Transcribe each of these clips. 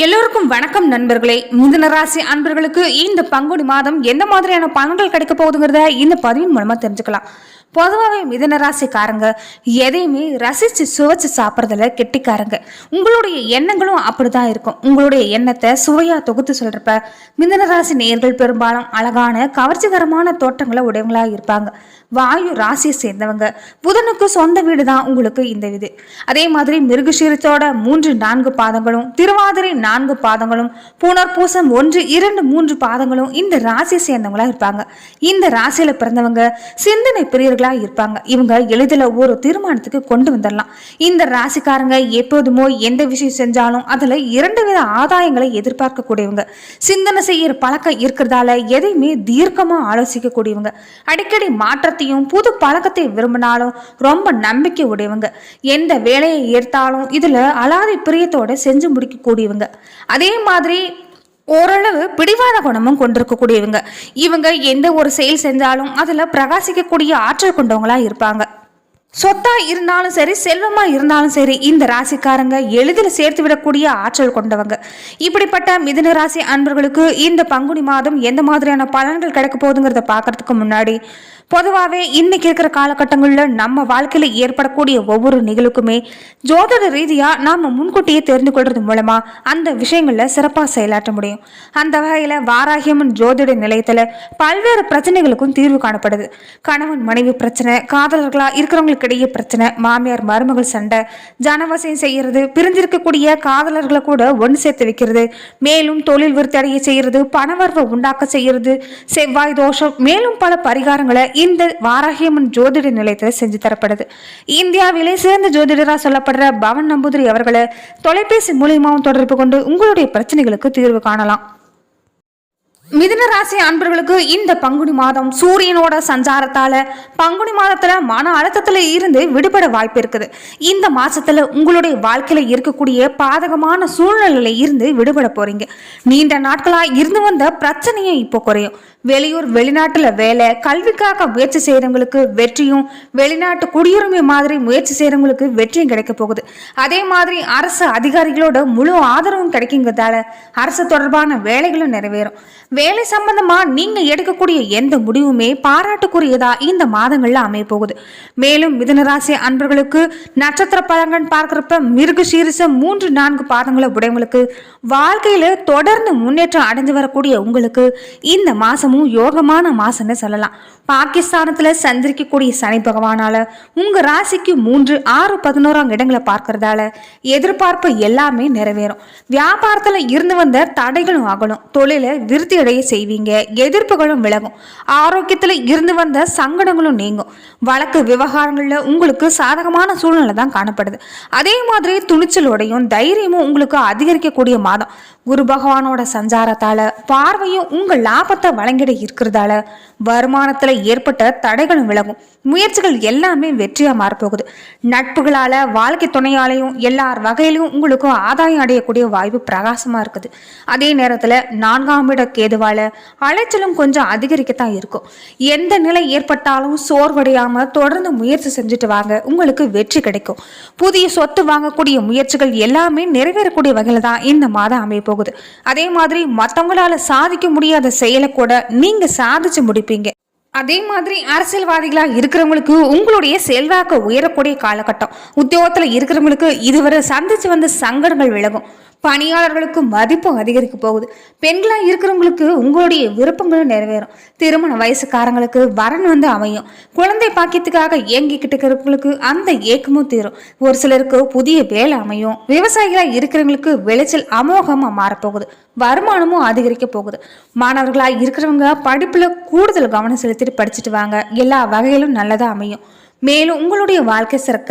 எல்லோருக்கும் வணக்கம் நண்பர்களே. மிதுன ராசி அன்பர்களுக்கு இந்த பங்குனி மாதம் எந்த மாதிரியான பலன்கள் கிடைக்க போகுதுங்கிறத இந்த பதிவின் மூலமா தெரிஞ்சுக்கலாம். பொதுவாகவே மிதனராசிக்காரங்க எதையுமே ரசித்து சுவைச்சு சாப்பிட்றதுல கெட்டிக்காரங்க. உங்களுடைய எண்ணங்களும் அப்படி தான் இருக்கும். உங்களுடைய எண்ணத்தை சுவையாக தொகுத்து சொல்கிறப்ப மிதனராசி ராசி பெரும்பாலும் அழகான கவர்ச்சிகரமான தோட்டங்களை உடையவங்களாக இருப்பாங்க. வாயு ராசியை சேர்ந்தவங்க. புதனுக்கு சொந்த வீடு தான் உங்களுக்கு இந்த வீடு அதே மாதிரி மிருகசீரத்தோட மூன்று நான்கு பாதங்களும் திருவாதிரை நான்கு பாதங்களும் புனர்பூசம் ஒன்று இரண்டு மூன்று பாதங்களும் இந்த ராசியை சேர்ந்தவங்களாக இருப்பாங்க. இந்த ராசியில் பிறந்தவங்க சிந்தனை பிரியர்கள் இருப்பாங்க. இவங்க எளிதில் ஒரு தீர்மானத்துக்கு கொண்டு வந்துடலாம் இந்த ராசிக்காரங்க எப்போதுமோ எந்த விஷயம் செஞ்சாலும் அதில் இரண்டு வித ஆதாயங்களை எதிர்பார்க்கக்கூடியவங்க. சிந்தனை செய்கிற பழக்கம் இருக்கிறதால எதையுமே தீர்க்கமாக ஆலோசிக்கக்கூடியவங்க. அடிக்கடி மாற்றத்தையும் புது பழக்கத்தை விரும்பினாலும் ரொம்ப நம்பிக்கை உடையவங்க. எந்த வேலையை ஏற்றாலும் இதில் அலாதி பிரியத்தோட செஞ்சு முடிக்கக்கூடியவங்க. அதே மாதிரி ஓரளவு பிடிவாத குணமும் கொண்டிருக்கக்கூடியவங்க. இவங்க எந்த ஒரு செயல் செஞ்சாலும் அதில் பிரகாசிக்கக்கூடிய ஆற்றல் கொண்டவங்களாக இருப்பாங்க. சொத்தா இருந்தாலும் சரி செல்வமா இருந்தாலும் சரி இந்த ராசிக்காரங்க எளிதில் சேர்த்து விடக்கூடிய ஆற்றல் கொண்டவங்க. இப்படிப்பட்ட மிதுன ராசி அன்பர்களுக்கு இந்த பங்குனி மாதம் எந்த மாதிரியான பலன்கள் கிடைக்க போகுதுங்கிறத பார்க்கறதுக்கு முன்னாடி பொதுவாகவே இன்னைக்கு இருக்கிற காலகட்டங்களில் நம்ம வாழ்க்கையில் ஏற்படக்கூடிய ஒவ்வொரு நிகழ்வுக்குமே ஜோதிட ரீதியாக நாம் முன்கூட்டியே தெரிந்து கொள்றது மூலமாக அந்த விஷயங்களில் சிறப்பாக செயலாற்ற முடியும். அந்த வகையில் வாராகியம்மன் ஜோதிட நிலையத்தில் பல்வேறு பிரச்சனைகளுக்கும் தீர்வு காணப்படுது. கணவன் மனைவி பிரச்சனை காதலர்களாக இருக்கிறவங்களுக்கு இடையே பிரச்சனை மாமியார் மருமகள் சண்டை ஜனவசம் செய்கிறது பிரிஞ்சிருக்கக்கூடிய காதலர்களை கூட ஒன்று சேர்த்து வைக்கிறது மேலும் தொழில் விருத்தடைய செய்கிறது பணவரவை உண்டாக்க செய்யறது செவ்வாய் தோஷம் மேலும் பல பரிகாரங்களை இந்த வாராகியம்மன் ஜோதிட நிலையத்தில் செஞ்சு தரப்படுது. இந்தியாவிலே சிறந்த ஜோதிடராக சொல்லப்படுற பவன் நம்பூதிரி அவர்களை தொலைபேசி மூலியமாகவும் தொடர்பு கொண்டு உங்களுடைய பிரச்சனைகளுக்கு தீர்வு காணலாம். மிதுன ராசி அன்பர்களுக்கு இந்த பங்குனி மாதம் சூரியனோட சஞ்சாரத்தால பங்குனி மாதத்துல மன அழுத்தத்துல இருந்து விடுபட வாய்ப்பு இருக்குது. இந்த மாசத்துல உங்களுடைய வாழ்க்கையில இருக்கக்கூடிய பாதகமான சூழ்நிலையில இருந்து விடுபட போறீங்க. நீண்ட நாட்களா இருந்து வந்த பிரச்சனையும் இப்போ குறையும். வெளியூர் வெளிநாட்டுல வேலை கல்விக்காக முயற்சி செய்யறவங்களுக்கு வெற்றியும் வெளிநாட்டு குடியுரிமை மாதிரி முயற்சி செய்யறவங்களுக்கு வெற்றியும் கிடைக்க போகுது. அதே மாதிரி அரசு அதிகாரிகளோட முழு ஆதரவும் கிடைக்குங்கிறதால அரசு தொடர்பான வேலைகளும் நிறைவேறும். வேலை சம்பந்தமா நீங்க எடுக்கக்கூடிய எந்த முடிவுமே பாராட்டுக்குரியதா இந்த மாதங்கள்ல அமைய போகுது. மேலும் மிதனராசி அன்பர்களுக்கு நட்சத்திர பழங்கள் பார்க்கிறப்ப மிருக சீரிசம் மூன்று நான்கு பாதங்களை உடையவங்களுக்கு வாழ்க்கையில தொடர்ந்து முன்னேற்றம் அடைஞ்சு வரக்கூடிய உங்களுக்கு இந்த மாதமும் யோகமான மாதம்னு சொல்லலாம். பாகிஸ்தானத்தில் சந்திரிக்கக்கூடிய சனி பகவானால உங்க ராசிக்கு மூன்று ஆறு பதினோராம் இடங்களை பார்க்கறதால எதிர்பார்ப்பு எல்லாமே நிறைவேறும். வியாபாரத்தில் இருந்து வந்த தடைகளும் அகலும். தொழிலை விருத்தி அடைய செய்வீங்க. எதிர்ப்புகளும் விலகும். ஆரோக்கியத்தில் இருந்து வந்த சங்கடங்களும் நீங்கும். வழக்கு விவகாரங்களில் உங்களுக்கு சாதகமான சூழ்நிலை தான் காணப்படுது. அதே மாதிரி துணிச்சலோடையும் தைரியமும் உங்களுக்கு அதிகரிக்கக்கூடிய மாதம். குரு பகவானோட சஞ்சாரத்தால பார்வையும் உங்க லாபத்தை வழங்கிட இருக்கிறதால வருமானத்துல ஏற்பட்ட தடைகளும் விலகும். முயற்சிகள் எல்லாமே வெற்றியா மாறப்போகுது. நட்புகளால வாழ்க்கை துணையாலையும் எல்லார் வகையிலும் உங்களுக்கும் ஆதாயம் அடையக்கூடிய வாய்ப்பு பிரகாசமா இருக்குது. அதே நேரத்துல நான்காம் இட கேதுவால அலைச்சலும் கொஞ்சம் அதிகரிக்கத்தான் இருக்கும். எந்த நிலை ஏற்பட்டாலும் சோர்வடையாம தொடர்ந்து முயற்சி செஞ்சுட்டு வாங்க உங்களுக்கு வெற்றி கிடைக்கும். புதிய சொத்து வாங்கக்கூடிய முயற்சிகள் எல்லாமே நிறைவேறக்கூடிய வகையில தான் இந்த மாதம் அமைப்பு போகுது. அதே மாதிரி மற்றவங்களால சாதிக்க முடியாத செயலை கூட நீங்க சாதிச்சு முடிப்பீங்க. அதே மாதிரி அரசியல்வாதிகளா இருக்கிறவங்களுக்கு உங்களுடைய செல்வாக்கு உயரக்கூடிய காலகட்டம். உத்தியோகத்துல இருக்கிறவங்களுக்கு இதுவரை சந்திச்சு வந்த சங்கடங்கள் விலகும். பணியாளர்களுக்கு மதிப்பு அதிகரிக்க போகுது. பெண்களாக இருக்கிறவங்களுக்கு உங்களுடைய விருப்பங்களும் நிறைவேறும். திருமண வயசுக்காரங்களுக்கு வரன் வந்து அமையும். குழந்தை பாக்கியத்துக்காக ஏங்கிக்கிட்டு இருக்கிறவங்களுக்கு அந்த ஏக்கமும் தீரும். ஒரு சிலருக்கு புதிய வேலை அமையும். விவசாயிகளாக இருக்கிறவங்களுக்கு விளைச்சல் அமோகமாக மாறப்போகுது. வருமானமும் அதிகரிக்க போகுது. மாணவர்களாக இருக்கிறவங்க படிப்பில் கூடுதல் கவனம் செலுத்திட்டு படிச்சுட்டு வாங்க. எல்லா வகையிலும் நல்லதாக அமையும். மேலும் உங்களுடைய வாழ்க்கை சிறக்க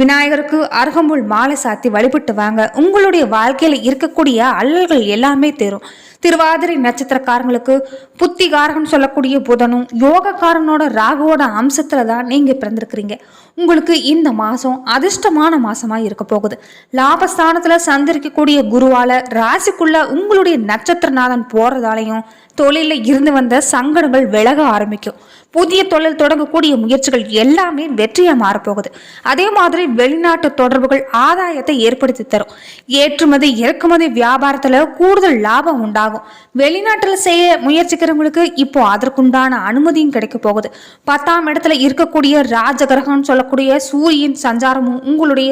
விநாயகருக்கு அருகம்புல் மாலை சாத்தி வழிபட்டு வாங்க. உங்களுடைய வாழ்க்கையில் இருக்கக்கூடிய அல்லல்கள் எல்லாமே தேரும். திருவாதிரை நட்சத்திரக்காரங்களுக்கு புத்திகாரகன் சொல்லக்கூடிய புதனும் யோகக்காரனோட ராகுவோட அம்சத்துல தான் நீங்க பிறந்திருக்கிறீங்க. உங்களுக்கு இந்த மாசம் அதிர்ஷ்டமான மாசமா இருக்க போகுது. லாபஸ்தானத்துல சந்திரிக்கக்கூடிய குருவால ராசிக்குள்ள உங்களுடைய நட்சத்திரநாதன் போறதாலையும் தொழிலில் இருந்து வந்த சங்கடங்கள் விலக ஆரம்பிக்கும். புதிய தொழில் தொடங்கக்கூடிய முயற்சிகள் எல்லாமே வெற்றியாக மாறப்போகுது. அதே மாதிரி வெளிநாட்டு தொடர்புகள் ஆதாயத்தை ஏற்படுத்தி தரும். ஏற்றுமதி இறக்குமதி வியாபாரத்தில் கூடுதல் லாபம் உண்டாகும். வெளிநாட்டில் செய்ய முயற்சிக்கிறவங்களுக்கு இப்போ அதற்குண்டான அனுமதியும் கிடைக்க போகுது. பத்தாம் இடத்துல இருக்கக்கூடிய ராஜகிரகம்னு சொல்லக்கூடிய சூரியன் சஞ்சாரமும் உங்களுடைய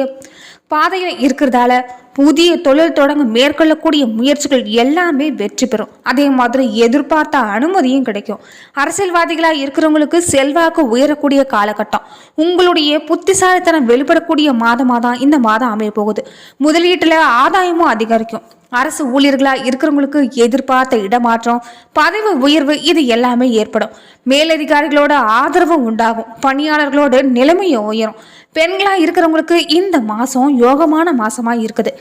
பாதையில் இருக்கிறதால புதிய தொழில் தொடங்க மேற்கொள்ளக்கூடிய முயற்சிகள் எல்லாமே வெற்றி பெறும். அதே மாதிரி எதிர்பார்த்த அனுமதியும் கிடைக்கும். அரசியல்வாதிகளாக இருக்கிறவங்களுக்கு செல்வாக்கு உயரக்கூடிய காலகட்டம். உங்களுடைய புத்திசாலித்தனம் வெளிப்படக்கூடிய மாதமாக தான் இந்த மாதம் அமைய போகுது முதலீட்டில் ஆதாயமும் அதிகரிக்கும். அரசு ஊழியர்களா இருக்கிறவங்களுக்கு எதிர்பார்த்த இடமாற்றம் பதவி உயர்வு இது எல்லாமே ஏற்படும். மேலதிகாரிகளோட ஆதரவு உண்டாகும். பணியாளர்களோட நிலைமையும் உயரும். பெண்களா இருக்கிறவங்களுக்கு இந்த மாசம் யோகமான மாசமா இருக்குது.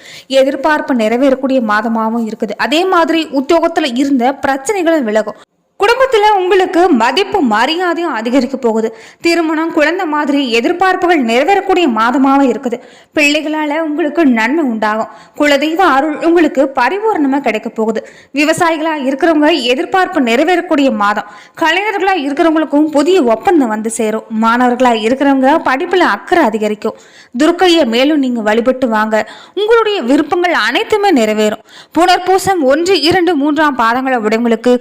எதிர்பார்ப்பு நிறைவேறக்கூடிய மாதமாகவும் இருக்குது. அதே மாதிரி உத்தியோகத்துல இருந்த பிரச்சனைகளும் விலகும். குடும்பத்தில் உங்களுக்கு மதிப்பு மரியாதையும் அதிகரிக்க போகுது. திருமணம் குழந்தை மாதிரி எதிர்பார்ப்புகள் நிறைவேறக்கூடிய மாதமாக இருக்குது. பிள்ளைகளால் உங்களுக்கு நன்மை உண்டாகும். குலதெய்வ அருள் உங்களுக்கு பரிபூர்ணமாக கிடைக்க போகுது. விவசாயிகளாக இருக்கிறவங்க எதிர்பார்ப்பு நிறைவேறக்கூடிய மாதம். கலைஞர்களாக இருக்கிறவங்களுக்கும் புதிய ஒப்பந்தம் வந்து சேரும். மாணவர்களாக இருக்கிறவங்க படிப்பில் அக்கறை அதிகரிக்கும். துர்க்கையை மேலும் நீங்கள் வழிபட்டு வாங்க. உங்களுடைய விருப்பங்கள் அனைத்துமே நிறைவேறும். புனர்பூசம் ஒன்று இரண்டு மூன்றாம் பாதங்களை உடையவங்களுக்கு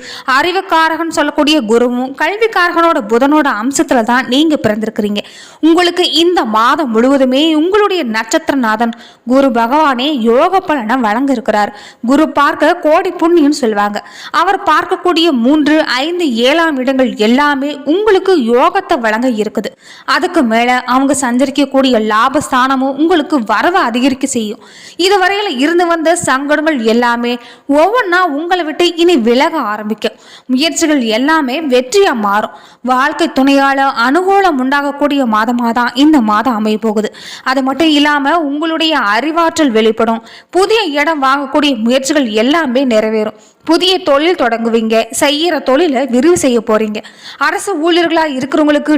கல்விக்காரகன் சொல்லக்கூடிய குருவும் கல்விக்காரகனோட புதனோட அம்சத்துல தான் நீங்க பிறந்திருக்கிறீங்க. உங்களுக்கு இந்த மாதம் முழுவதுமே உங்களுடைய நட்சத்திரநாதன் குரு பகவானே யோக பலனை வழங்க இருக்கிறார் குரு பார்க்க கோடி புண்ணியம் சொல்லுவாங்க அவர் பார்க்கக்கூடிய மூன்று ஐந்து ஏழாம் இடங்கள் எல்லாமே உங்களுக்கு யோகத்தை வழங்க இருக்குது. அதுக்கு மேல அவங்க சஞ்சரிக்கக்கூடிய லாபஸ்தானமும் உங்களுக்கு வரவை அதிகரிக்க செய்யும். இதுவரையில இருந்து வந்த சங்கடங்கள் எல்லாமே ஒவ்வொன்றா உங்களை விட்டு இனி விலக ஆரம்பிக்கும். முயற்சிகள் எல்லாமே வெற்றியா மாறும். வாழ்க்கை துணையால அனுகூலம் உண்டாகக்கூடிய மாதமாக தான் இந்த மாதம் அமைய போகுது. அது மட்டும் இல்லாம உங்களுடைய அறிவாற்றல் வெளிப்படும். புதிய இடம் வாங்கக்கூடிய முயற்சிகள் எல்லாமே நிறைவேறும். புதிய தொழில் தொடங்குவீங்க. செய்யற தொழிலை விரிவு செய்ய போறீங்க. அரசு ஊழியர்களா இருக்கிறவங்களுக்கு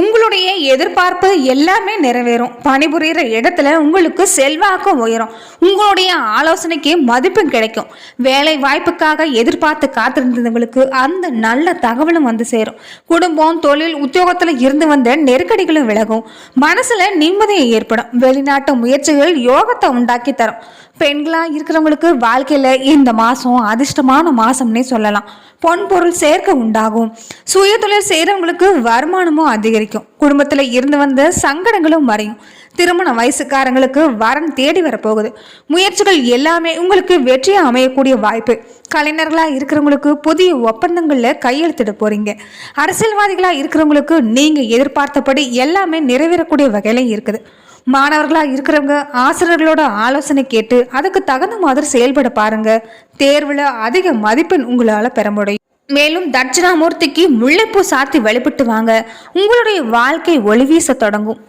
உங்களுடைய எதிர்பார்ப்பு எல்லாமே நிறைவேறும். பணிபுரியிற இடத்துல உங்களுக்கு செல்வாக்கு உயரும். உங்களுடைய ஆலோசனைக்கு மதிப்பும் கிடைக்கும். வேலை வாய்ப்புக்காக எதிர்பார்த்து காத்திருந்தவங்களுக்கு அந்த நல்ல தகவலும் வந்து சேரும். குடும்பம் தொழில் உத்தியோகத்தில் இருந்து வந்த நெருக்கடிகளும் விலகும். மனசுல நிம்மதியும் ஏற்படும். வெளிநாட்டு முயற்சிகள் யோகத்தை உண்டாக்கி தரும். பெண்களாக இருக்கிறவங்களுக்கு வாழ்க்கையில் இந்த மாதம் அதிர்ஷ்டமான மாதம்னே சொல்லலாம். பொன் பொருள் சேர்க்க உண்டாகும். சுய தொழில் செய்கிறவங்களுக்கு வருமானமும் அதிகரிக்கும். குடும்பத்தில் இருந்து வந்த சங்கடங்களும் மறையும். திருமண வயசுக்காரங்களுக்கு வரன் தேடி வரப்போகுது. முயற்சிகள் எல்லாமே உங்களுக்கு வெற்றியாக அமையக்கூடிய வாய்ப்பு. கலைஞர்களாக இருக்கிறவங்களுக்கு புதிய ஒப்பந்தங்களில் கையெழுத்திட போகிறீங்க அரசியல்வாதிகளாக இருக்கிறவங்களுக்கு நீங்கள் எதிர்பார்த்தபடி எல்லாமே நிறைவேறக்கூடிய வகையில இருக்குது. மாணவர்களாக இருக்கிறவங்க ஆசிரியர்களோட ஆலோசனை கேட்டு அதுக்கு தகுந்த மாதிரி செயல்பட பாருங்க. தேர்வில் அதிக மதிப்பெண் உங்களால் பெற முடியும். மேலும் தட்சிணாமூர்த்திக்கு முல்லைப்பூ சாத்தி வழிபட்டு வாங்க. உங்களுடைய வாழ்க்கை ஒளி வீச தொடங்கும்.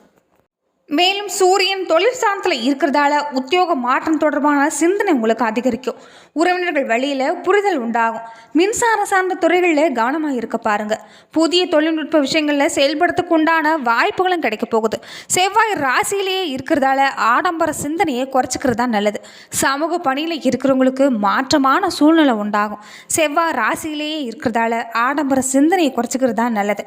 மேலும் சூரியன் தொழில் இருக்கிறதால உத்தியோக மாற்றம் தொடர்பான சிந்தனை உங்களுக்கு அதிகரிக்கும். உறவினர்கள் வழியில் புரிதல் உண்டாகும். மின்சார சார்ந்த துறைகளில் கவனமாக இருக்க பாருங்கள் புதிய தொழில்நுட்ப விஷயங்களில் செயல்படுறதுக்கு உண்டான வாய்ப்புகளும் கிடைக்க போகுது. செவ்வாய் ராசியிலேயே இருக்கிறதால ஆடம்பர சிந்தனையை குறைச்சிக்கிறது தான் நல்லது. சமூக பணியில் இருக்கிறவங்களுக்கு மாற்றமான சூழ்நிலை உண்டாகும். செவ்வாய் ராசியிலேயே இருக்கிறதால ஆடம்பர சிந்தனையை குறைச்சிக்கிறது தான் நல்லது.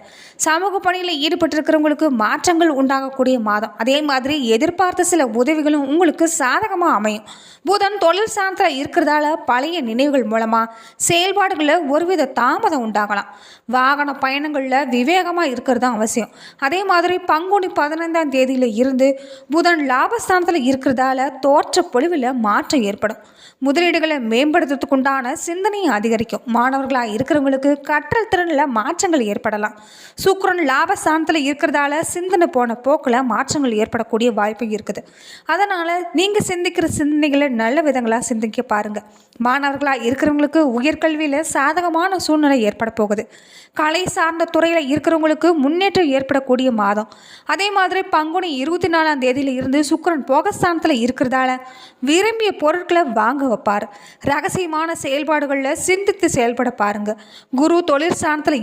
சமூக பணியில் ஈடுபட்டிருக்கிறவங்களுக்கு மாற்றங்கள் உண்டாகக்கூடிய மாதம். அதே மாதிரி எதிர்பார்த்த சில உதவிகளும் உங்களுக்கு சாதகமாக அமையும். புதன் தொழில் சார்ந்த இருக்கிறதால பழைய நினைவுகள் மூலமாக செயல்பாடுகளில் ஒருவித தாமதம் உண்டாகலாம். வாகன பயணங்களில் விவேகமாக இருக்கிறது தான் அவசியம். அதே மாதிரி பங்குனி பதினைந்தாம் தேதியில் இருந்து புதன் லாபஸ்தானத்தில் இருக்கிறதால தோற்ற பொழிவில் மாற்றம் ஏற்படும். முதலீடுகளை மேம்படுத்துறதுக்கு உண்டான அதிகரிக்கும். மாணவர்களாக இருக்கிறவங்களுக்கு கற்றல் திறனில் மாற்றங்கள் ஏற்படலாம். சுக்கரன் லாபஸ்தானத்தில் இருக்கிறதால சிந்தனை போன போக்கில் மாற்றங்கள் ஏற்படக்கூடிய வாய்ப்பு இருக்குது. அதனால் நீங்கள் சிந்திக்கிற சிந்தனைகளை நல்ல விதங்களாக சிந்திக்க பாருங்கள் மாணவர்களாக இருக்கிறவங்களுக்கு உயர்கல்வியில் சாதகமான சூழ்நிலை ஏற்பட போகுது. கலை சார்ந்த துறையில் இருக்கிறவங்களுக்கு முன்னேற்றம் ஏற்படக்கூடிய மாதம். அதே மாதிரி பங்குனி இருபத்தி நாலாம் தேதியில இருந்து சுக்கரன் போகஸ்தானத்தில் இருக்கிறதால விரும்பிய பொருட்களை வாங்க வைப்பார். ரகசியமான செயல்பாடுகளில் சிந்தித்து செயல்பட பாருங்க. குரு தொழில்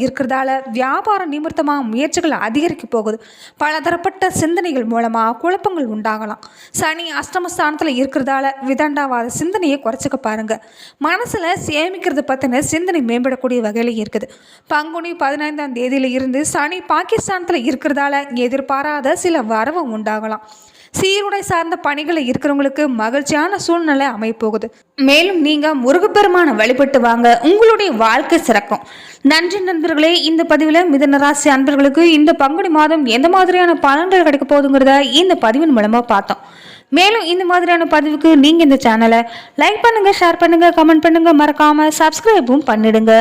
இருக்கிறதால வியாபாரம் நிமித்தமாக முயற்சிகள் அதிகரிக்க போகுது. பலதரப்பட்ட சிந்தனைகள் மூலம் மூலமாக குழப்பங்கள் உண்டாகலாம். சனி அஷ்டமஸ்தானத்தில் இருக்கிறதால விதண்டாவாத சிந்தனையை குறைச்சிக்க பாருங்க. மனசில் சேமிக்கிறது பற்றின சிந்தனை மேம்படக்கூடிய வகையில் இருக்குது. பங்குனி பதினைந்தாம் தேதியில் இருந்து சனி பாகிஸ்தானத்தில் இருக்கிறதால எதிர்பாராத சில வரவு உண்டாகலாம். சீருடை சார்ந்த பணிகளில் இருக்கிறவங்களுக்கு மகிழ்ச்சியான சூழ்நிலை அமைப்போகுது மேலும் நீங்க முருகப்பெருமான வழிபட்டு வாங்க. உங்களுடைய வாழ்க்கை சிறக்கும். நன்றி நண்பர்களே இந்த பதிவில் மிதனராசி அன்பர்களுக்கு இந்த பங்குனி மாதம் எந்த மாதிரியான பலன்கள் கிடைக்க போகுதுங்கிறத இந்த பதிவின் மூலமா பார்த்தோம். மேலும் இந்த மாதிரியான பதிவுக்கு நீங்கள் இந்த சேனலை லைக் பண்ணுங்கள் ஷேர் பண்ணுங்கள் கமெண்ட் பண்ணுங்கள் மறக்காமல் சப்ஸ்கிரைபும் பண்ணிடுங்க.